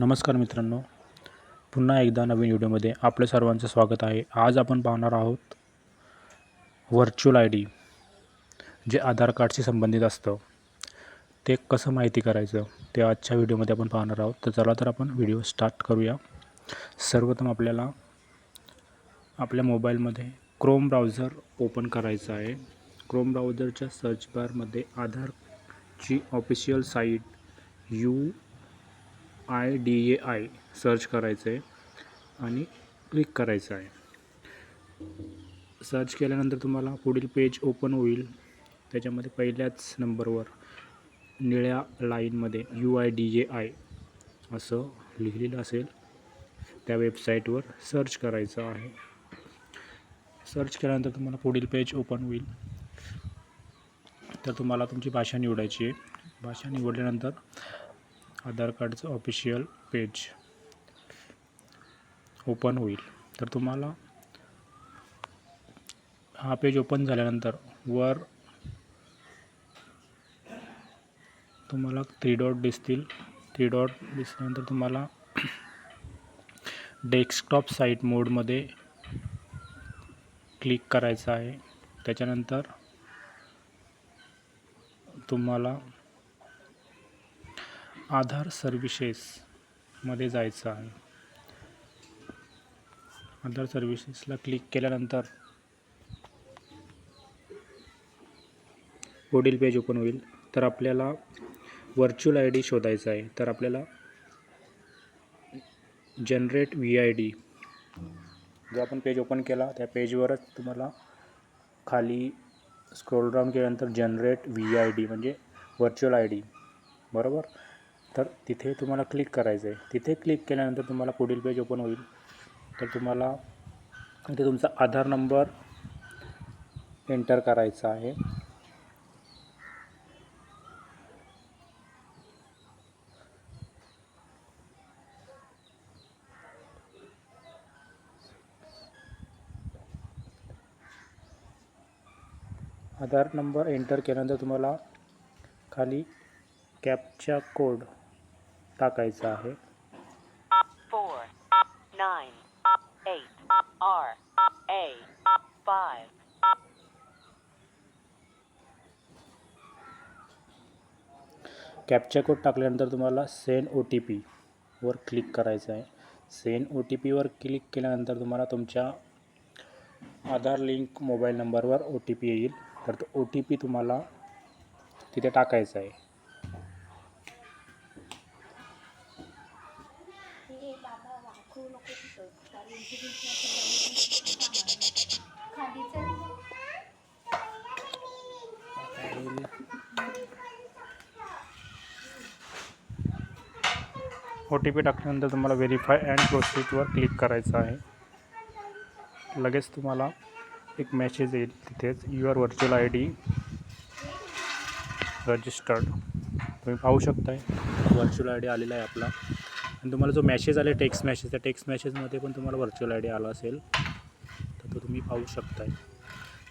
नमस्कार मित्रांनो. पुन्हा एकदा नवीन व्हिडिओमध्ये आपल्या सर्वांचं स्वागत आहे. आज आपण पाहणार आहोत व्हर्च्युअल आय डी जे आधार कार्डशी संबंधित असतं. ते कसं माहिती करायचं ते आजच्या व्हिडिओमध्ये आपण पाहणार आहोत. तर चला तर आपण व्हिडिओ स्टार्ट करूया. सर्वप्रथम आपल्याला आपल्या मोबाईलमध्ये क्रोम ब्राउझर ओपन करायचं आहे. क्रोम ब्राउझरच्या सर्च बारमध्ये आधारची official site U I D A I search करायचं आहे आणि क्लिक करायचं आहे. सर्च केल्यानंतर तुम्हाला पुढील पेज ओपन होईल. त्याच्यामध्ये पहिल्याच नंबरवर निळ्या लाईनमध्ये U I D A I असं लिहिलेलं असेल. त्या वेबसाईटवर सर्च करायचं आहे. सर्च केल्यानंतर तुम्हाला पुढील पेज ओपन होईल. तर तुम्हाला तुमची भाषा निवडायची आहे. भाषा निवडल्यानंतर आधार कार्डचं ऑफिशियल पेज ओपन होईल. तर तुम्हाला हा पेज ओपन झाल्यानंतर वर तुम्हाला थ्री डॉट दिसतील. थ्री डॉट दिसल्यानंतर तुम्हाला डेस्कटॉप साईट मोडमध्ये क्लिक करायचं आहे. त्याच्यानंतर तुम्हाला आधार सर्व्हिसेसमध्ये जायचं आहे. आधार सर्व्हिसेसला क्लिक केल्यानंतर पुढील पेज ओपन होईल. तर आपल्याला व्हर्च्युअल आय डी शोधायचा आहे. तर आपल्याला जनरेट व्ही आय डी जो आपण पेज ओपन केला त्या पेजवरच तुम्हाला खाली स्क्रोल डाऊन केल्यानंतर जनरेट व्ही आय डी म्हणजे व्हर्च्युअल आय डी बरोबर? तर तिथे तुम्हाला क्लिक करायचं आहे. तिथे क्लिक केल्यानंतर तुम्हाला पुढील पेज ओपन होईल. तर तुम्हाला इथे तुमचा आधार नंबर एंटर करायचा आहे. आधार नंबर एंटर केल्यानंतर तुम्हाला खाली कॅपचा कोड टाकायचा आहे. कॅपचा कोड टाकल्यानंतर तुम्हाला सेंड ओ टी पीवर क्लिक करायचं आहे. सेंड ओ टी पीवर क्लिक केल्यानंतर तुम्हाला तुमच्या आधार लिंक मोबाईल नंबरवर ओ टी पी येईल. तर तो ओ टी पी तुम्हाला तिथे टाकायचा आहे. ओ टी पी टाकल्यानंतर तुम्हाला व्हेरीफाय अँड प्रोसेसवर क्लिक करायचं आहे. लगेच तुम्हाला एक मेसेज येईल तिथेच. Your virtual I D registered तुम्ही पाहू शकताय. व्हर्च्युअल आय डी आलेला आहे आपला. आणि तुम्हाला जो मॅसेज आला टेक्स्ट मॅसेज त्या टेक्स्ट मॅसेजमध्ये पण तुम्हाला व्हर्च्युअल आय डी आला असेल तर तो तुम्ही पाहू शकताय.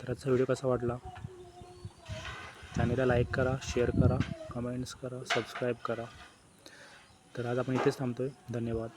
तर आजचा व्हिडिओ कसा वाटला? चॅनलला लाईक करा शेअर करा कमेंट्स करा सबस्क्राईब करा. तर आज आपण इथेच थांबतो आहे धन्यवाद.